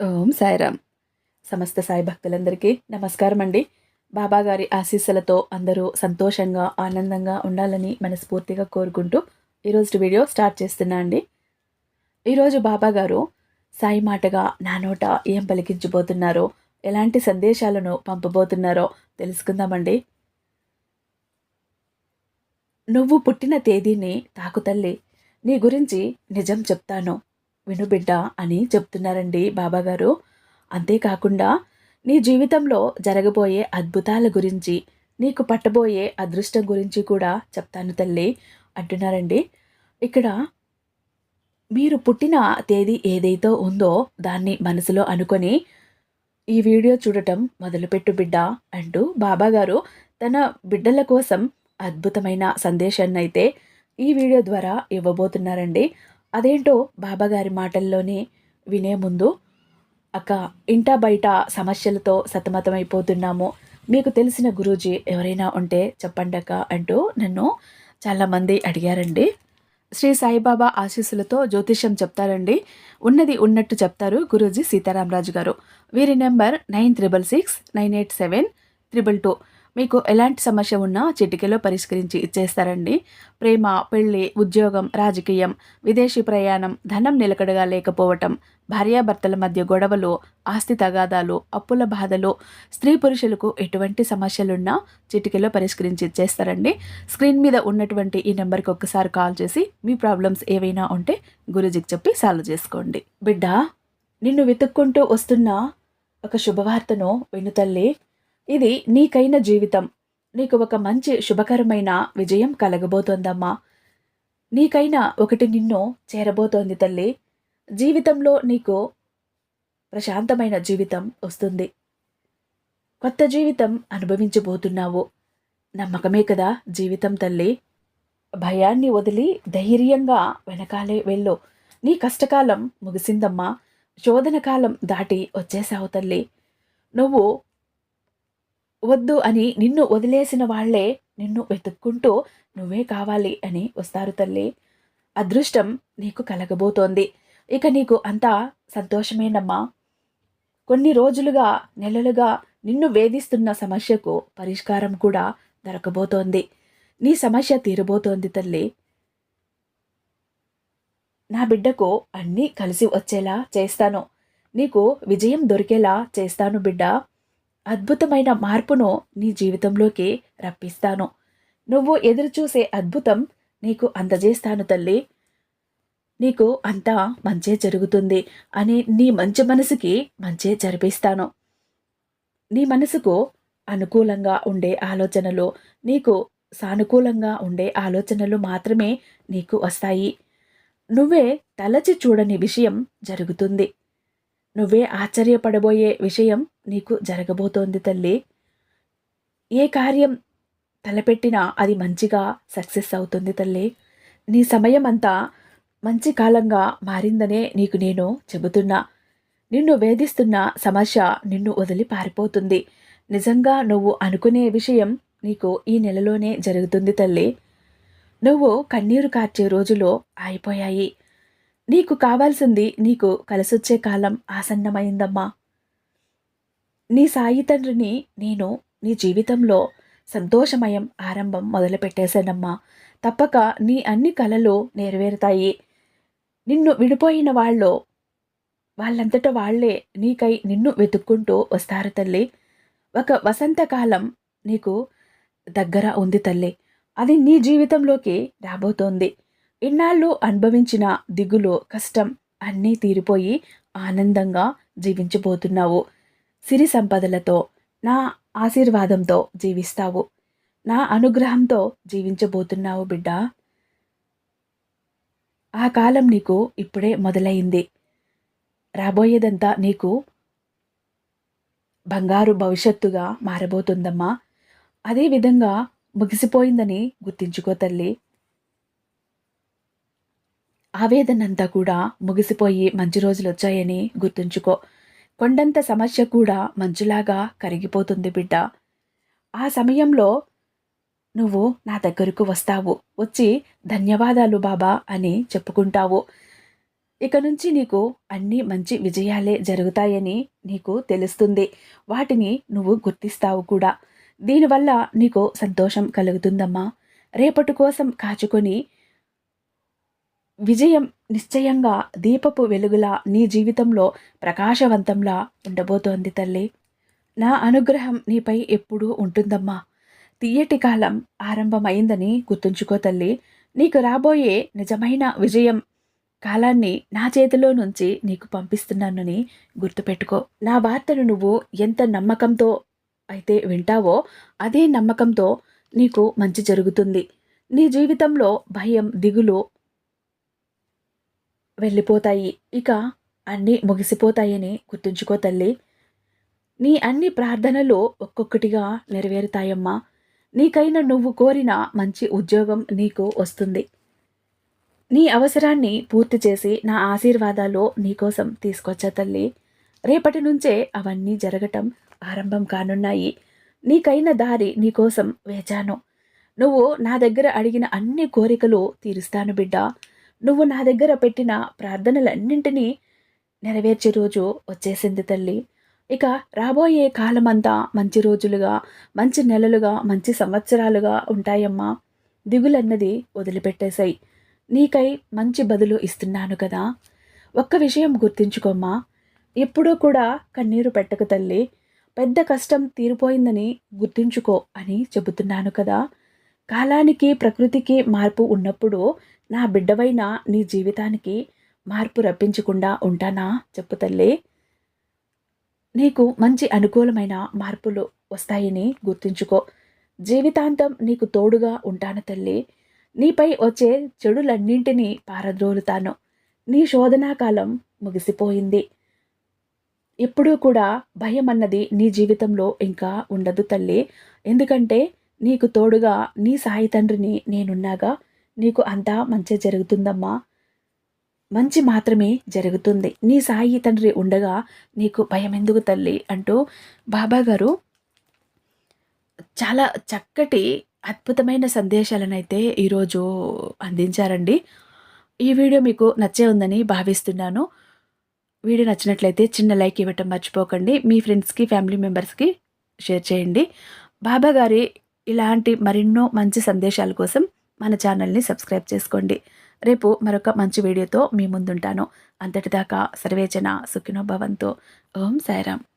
ఓం సాయిరామ్. సమస్త సాయి భక్తులందరికీ నమస్కారం అండి బాబాగారి ఆశీస్సులతో అందరూ సంతోషంగా ఆనందంగా ఉండాలని మనస్ఫూర్తిగా కోరుకుంటూ ఈరోజు వీడియో స్టార్ట్ చేస్తున్నా అండి. ఈరోజు బాబాగారు సాయి మాటగా నా నోట ఏం పలికించబోతున్నారో ఎలాంటి సందేశాలను పంపబోతున్నారో తెలుసుకుందామండి. నువ్వు పుట్టిన తేదీని తాకుతల్లి నీ గురించి నిజం చెప్తాను. విను బిడ్డ అని చెప్తున్నారండి బాబాగారు. అంతేకాకుండా నీ జీవితంలో జరగబోయే అద్భుతాల గురించి నీకు పట్టబోయే అదృష్టం గురించి కూడా చెప్తాను తల్లి అంటున్నారండి. ఇక్కడ మీరు పుట్టిన తేదీ ఏదైతే ఉందో దాన్ని మనసులో అనుకొని ఈ వీడియో చూడటం మొదలుపెట్టు బిడ్డ అంటూ బాబాగారు తన బిడ్డల కోసం అద్భుతమైన సందేశాన్ని అయితే ఈ వీడియో ద్వారా ఇవ్వబోతున్నారండి. అదేంటో బాబాగారి మాటల్లోనే వినే ముందు అక్క ఇంటా బయట సమస్యలతో సతమతమైపోతున్నాము. మీకు తెలిసిన గురూజీ ఎవరైనా ఉంటే చెప్పండి అక్క అంటూ నన్ను చాలామంది అడిగారండి. శ్రీ సాయిబాబా ఆశీస్సులతో జ్యోతిష్యం చెప్తారండి. ఉన్నది ఉన్నట్టు చెప్తారు గురూజీ సీతారామరాజు గారు. వీరి number nine triple six nine eight seven triple two. మీకు ఎలాంటి సమస్య ఉన్నా చిటికెలో పరిష్కరించి ఇచ్చేస్తారండి. ప్రేమ పెళ్ళి ఉద్యోగం రాజకీయం విదేశీ ప్రయాణం ధనం నిలకడగా లేకపోవటం భార్యాభర్తల మధ్య గొడవలు ఆస్తి తగాదాలు అప్పుల బాధలు స్త్రీ పురుషులకు ఎటువంటి సమస్యలున్నా చిటికెలో పరిష్కరించి ఇచ్చేస్తారండి. స్క్రీన్ మీద ఉన్నటువంటి ఈ నెంబర్కి ఒక్కసారి కాల్ చేసి మీ ప్రాబ్లమ్స్ ఏవైనా ఉంటే గురుజీకి చెప్పి సాల్వ్ చేసుకోండి. బిడ్డ నిన్ను వెతుక్కుంటూ వస్తున్న ఒక శుభవార్తను వినుతల్లి ఇది నీకైన జీవితం. నీకు ఒక మంచి శుభకరమైన విజయం కలగబోతోందమ్మా. నీకైనా ఒకటి నిన్ను చేరబోతోంది తల్లి. జీవితంలో నీకు ప్రశాంతమైన జీవితం వస్తుంది. కొత్త జీవితం అనుభవించబోతున్నావు. నమ్మకమే కదా జీవితం తల్లి. భయాన్ని వదిలి ధైర్యంగా వెనకాలే వెళ్ళు. నీ కష్టకాలం ముగిసిందమ్మా. శోధన కాలం దాటి వచ్చేసావు తల్లి. నువ్వు వద్దు అని నిన్ను వదిలేసిన వాళ్ళే నిన్ను వెతుక్కుంటూ నువ్వే కావాలి అని వస్తారు తల్లి. అదృష్టం నీకు కలగబోతోంది. ఇక నీకు అంతా సంతోషమేనమ్మా. కొన్ని రోజులుగా నెలలుగా నిన్ను వేధిస్తున్న సమస్యకు పరిష్కారం కూడా దొరకబోతోంది. నీ సమస్య తీరబోతోంది తల్లి. నా బిడ్డకు అన్నీ కలిసి వచ్చేలా చేస్తాను. నీకు విజయం దొరికేలా చేస్తాను బిడ్డ. అద్భుతమైన మార్పును నీ జీవితంలోకి రప్పిస్తాను. నువ్వు ఎదురుచూసే అద్భుతం నీకు అందజేస్తాను తల్లి. నీకు అంతా మంచే జరుగుతుంది అని నీ మంచి మనసుకి మంచే జరిపిస్తాను. నీ మనసుకు అనుకూలంగా ఉండే ఆలోచనలు నీకు సానుకూలంగా ఉండే ఆలోచనలు మాత్రమే నీకు వస్తాయి. నువ్వే తలచి చూడని విషయం జరుగుతుంది. నువ్వే ఆశ్చర్యపడబోయే విషయం నీకు జరగబోతోంది తల్లి. ఏ కార్యం తలపెట్టినా అది మంచిగా సక్సెస్ అవుతుంది తల్లి. నీ సమయం అంతా మంచి కాలంగా మారిందనే నీకు నేను చెబుతున్నా. నిన్ను వేధిస్తున్న సమస్య నిన్ను వదిలి పారిపోతుంది. నిజంగా నువ్వు అనుకునే విషయం నీకు ఈ నెలలోనే జరుగుతుంది తల్లి. నువ్వు కన్నీరు కార్చే రోజులో అయిపోయాయి నీకు కావాల్సింది నీకు కలిసొచ్చే కాలం ఆసన్నమైందమ్మా. నీ సాయి తండ్రిని నేను నీ జీవితంలో సంతోషమయం ఆరంభం మొదలుపెట్టేశానమ్మా. తప్పక నీ అన్ని కలలు నెరవేరుతాయి. నిన్ను విడిపోయిన వాళ్ళు వాళ్ళంతట వాళ్ళే నీకై నిన్ను వెతుక్కుంటూ వస్తారు తల్లి. ఒక వసంతకాలం నీకు దగ్గర ఉంది తల్లి. అది నీ జీవితంలోకి రాబోతోంది. ఇన్నాళ్ళు అనుభవించిన దిగులు కష్టం అన్నీ తీరిపోయి ఆనందంగా జీవించబోతున్నావు. సిరి సంపదలతో నా ఆశీర్వాదంతో జీవిస్తావు. నా అనుగ్రహంతో జీవించబోతున్నావు బిడ్డ. ఆ కాలం నీకు ఇప్పుడే మొదలైంది. రాబోయేదంతా నీకు బంగారు భవిష్యత్తుగా మారబోతుందమ్మా. అదేవిధంగా ముగిసిపోయిందని గుర్తించుకో తల్లి. ఆవేదనంతా కూడా ముగిసిపోయి మంచి రోజులు వచ్చాయని గుర్తుంచుకో. కొండంత సమస్య కూడా మంచులాగా కరిగిపోతుంది బిడ్డ. ఆ సమయంలో నువ్వు నా దగ్గరకు వస్తావు. వచ్చి ధన్యవాదాలు బాబా అని చెప్పుకుంటావు. ఇక నుంచి నీకు అన్ని మంచి విజయాలే జరుగుతాయని నీకు తెలుస్తుంది. వాటిని నువ్వు గుర్తిస్తావు కూడా. దీనివల్ల నీకు సంతోషం కలుగుతుందమ్మా. రేపటి కోసం కాచుకొని విజయం నిశ్చయంగా దీపపు వెలుగులా నీ జీవితంలో ప్రకాశవంతంలా ఉండబోతోంది తల్లి. నా అనుగ్రహం నీపై ఎప్పుడూ ఉంటుందమ్మా. తీయటి కాలం ఆరంభమైందని గుర్తుంచుకో తల్లి. నీకు రాబోయే నిజమైన విజయం కాలాన్ని నా చేతిలో నుంచి నీకు పంపిస్తున్నానని గుర్తుపెట్టుకో. నా వార్తను నువ్వు ఎంత నమ్మకంతో అయితే వింటావో అదే నమ్మకంతో నీకు మంచి జరుగుతుంది. నీ జీవితంలో భయం దిగులు వెళ్ళిపోతాయి. ఇక అన్నీ ముగిసిపోతాయని గుర్తుంచుకో తల్లి. నీ అన్ని ప్రార్థనలు ఒక్కొక్కటిగా నెరవేరుతాయమ్మా. నీకైన నువ్వు కోరిన మంచి ఉద్యోగం నీకు వస్తుంది. నీ అవసరాన్ని పూర్తి చేసి నా ఆశీర్వాదాలు నీకోసం తీసుకొచ్చా తల్లి. రేపటి నుంచే అవన్నీ జరగటం ఆరంభం కానున్నాయి. నీకైన దారి నీకోసం వేచాను. నువ్వు నా దగ్గర అడిగిన అన్ని కోరికలు తీరుస్తాను బిడ్డ. నువ్వు నా దగ్గర పెట్టిన ప్రార్థనలన్నింటినీ నెరవేర్చే రోజు వచ్చేసింది తల్లి. ఇక రాబోయే కాలమంతా మంచి రోజులుగా మంచి నెలలుగా మంచి సంవత్సరాలుగా ఉంటాయమ్మా. దిగులన్నది వదిలిపెట్టేశాయి. నీకై మంచి బదులు ఇస్తున్నాను కదా. ఒక్క విషయం గుర్తించుకోమ్మా. ఎప్పుడూ కూడా కన్నీరు పెట్టకు తల్లి. పెద్ద కష్టం తీరిపోయిందని గుర్తించుకో అని చెబుతున్నాను కదా. కాలానికి ప్రకృతికి మార్పు ఉన్నప్పుడు నా బిడ్డవైన నీ జీవితానికి మార్పు రప్పించకుండా ఉంటానా? చెప్పు తల్లి. నీకు మంచి అనుకూలమైన మార్పులు వస్తాయని గుర్తుంచుకో. జీవితాంతం నీకు తోడుగా ఉంటాను తల్లి. నీపై వచ్చే చెడులన్నింటినీ పారద్రోలుతాను. నీ శోధనా కాలం ముగిసిపోయింది. ఎప్పుడూ కూడా భయం అన్నది నీ జీవితంలో ఇంకా ఉండదు తల్లి. ఎందుకంటే నీకు తోడుగా నీ సాయి తండ్రిని నేనున్నాగా. నీకు అంతా మంచి జరుగుతుందమ్మా. మంచి మాత్రమే జరుగుతుంది. నీ సాయి తండ్రి ఉండగా నీకు భయం ఎందుకు తల్లి? అంటూ బాబా గారు చాలా చక్కటి అద్భుతమైన సందేశాలను అయితే ఈరోజు అందించారండి. ఈ వీడియో మీకు నచ్చే ఉందని భావిస్తున్నాను. వీడియో నచ్చినట్లయితే చిన్న లైక్ ఇవ్వటం మర్చిపోకండి. మీ ఫ్రెండ్స్కి ఫ్యామిలీ మెంబర్స్కి షేర్ చేయండి. బాబా గారి ఇలాంటి మరెన్నో మంచి సందేశాల కోసం మన ఛానల్ని సబ్స్క్రైబ్ చేసుకోండి. రేపు మరొక మంచి వీడియోతో మీ ముందుంటాను. అంతటిదాకా సర్వేచన సుఖినో భవంతో. ఓం సాయిరామ్.